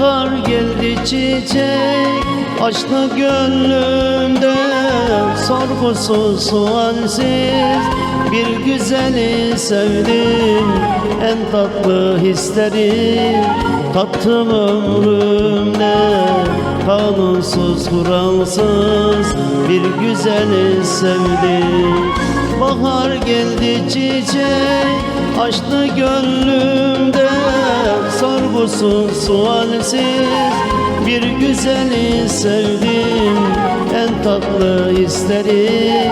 Bahar geldi çiçek. Açtı gönlümde Sorgusuz sualsiz bir güzeli sevdim En tatlı hisleri tattım ömrümde Kanunsuz kuralsız bir güzeli sevdim. Bahar geldi çiçek açtı gönlümde Sorgusuz sualsiz bir güzeli sevdim. En tatlı hisleri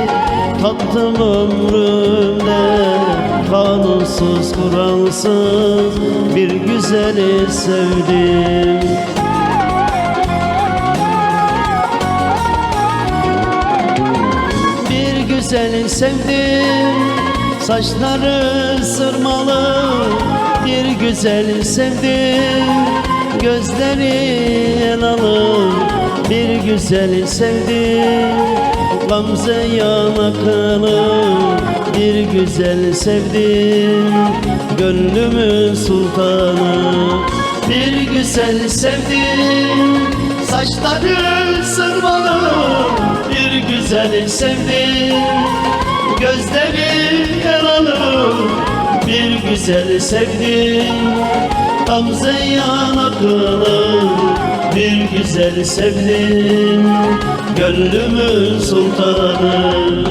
tattım ömrümde. Kanunsuz kuralsız bir güzeli sevdim. Bir güzeli sevdim. Saçları sırmalı Bir güzeli sevdim Gözleri elalı Bir güzeli sevdim Gamze yanaklı Bir güzel sevdim Gönlümün sultanı Bir güzel sevdim Saçları sırmalı. Bir güzel sevdim Gözleri yaralı Bir güzel sevdim. Gamze yanaklı Bir güzel sevdim. Gönlümün sultanı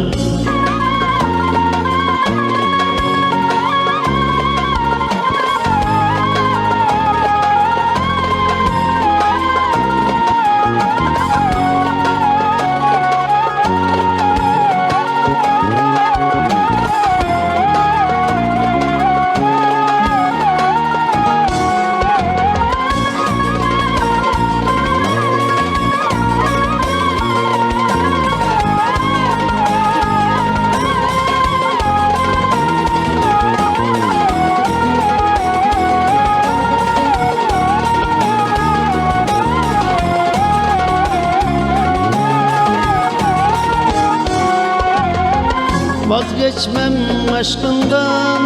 Vazgeçmem aşkından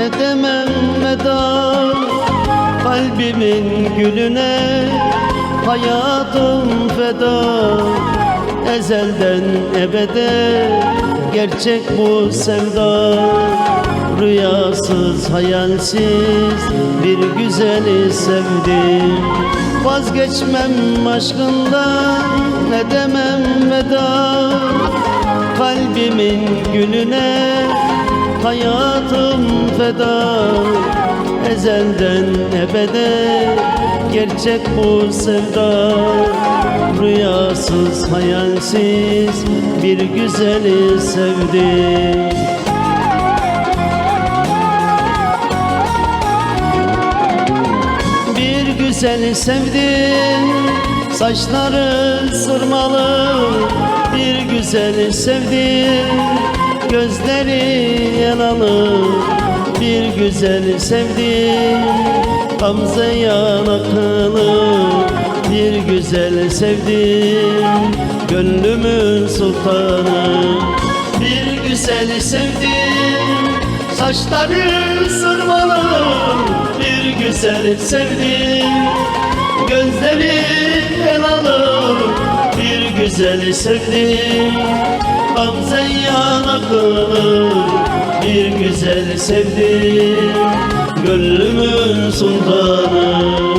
edemem veda Kalbimin gülüne hayatım feda. Ezelden ebede gerçek bu sevda. Rüyasız hayalsiz bir güzeli sevdim. Vazgeçmem aşkından edemem veda Kalbimin gülüne hayatım feda. Ezelden ebede gerçek bu sevda. Rüyasız hayalsiz bir güzeli sevdim. Bir güzeli sevdim Saçları sırmalı Bir güzeli sevdim Gözleri yanalı Bir güzeli sevdim Gamze yanaklı Bir güzeli sevdim Gönlümün sultanı Bir güzeli sevdim Saçları sırmalı Bir güzeli sevdim Gözleri elalı Bir güzeli sevdim Gamze yanaklı Bir güzeli sevdim Gönlümün sultanı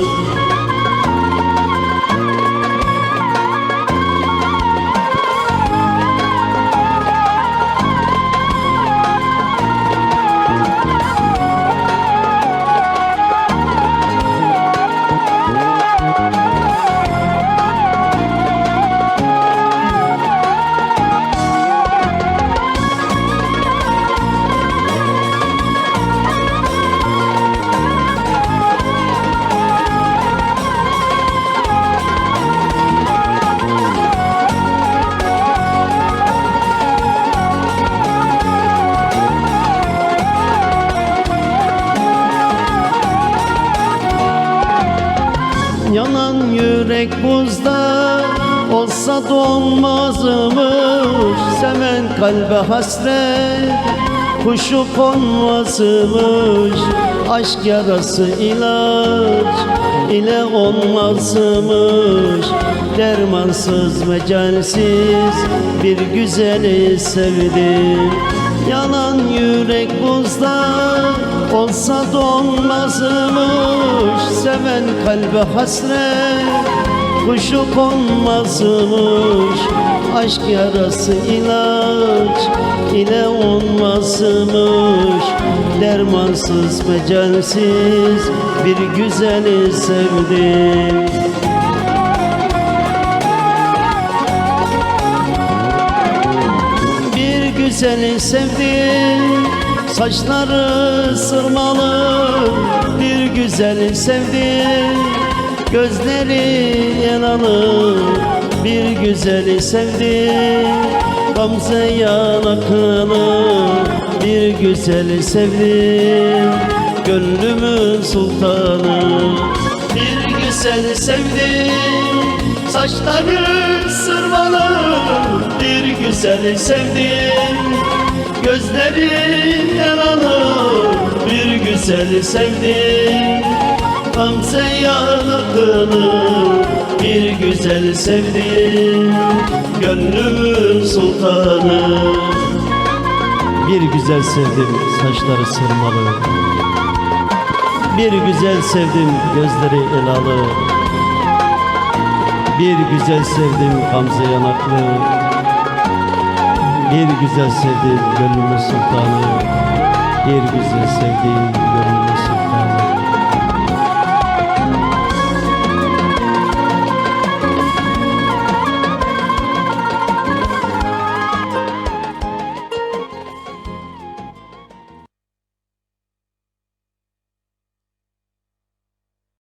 olsa donmazmış Seven kalbe hasret. Kuşu konmazmış Aşk yarası ilaç. İle olmazmış Dermansız mecalsiz bir güzeli sevdim Yanan yürek buzda olsa donmazmış Seven kalbe hasret kuşu konmazmış Aşk yarası ilaç ile olmazmış Dermansız mecalsiz bir güzeli sevdim Bir güzeli sevdim Saçları sırmalı. Bir güzeli sevdim Gözleri yanalı Bir güzeli sevdim Gamze yanaklı Bir güzeli sevdim Gönlümün sultanı Bir güzeli sevdim Saçları sırmalı Bir güzeli sevdim Gözleri yaralı Bir güzeli sevdim Gamze yanaklı Bir güzel sevdim. Gönlümün sultanı. Bir güzel sevdim Saçları sırmalı. Bir güzel sevdim Gözleri elalı. Bir güzel sevdim Gamze yanaklı. Bir güzel sevdim Gönlümün sultanı. Bir güzel sevdim Gönlümün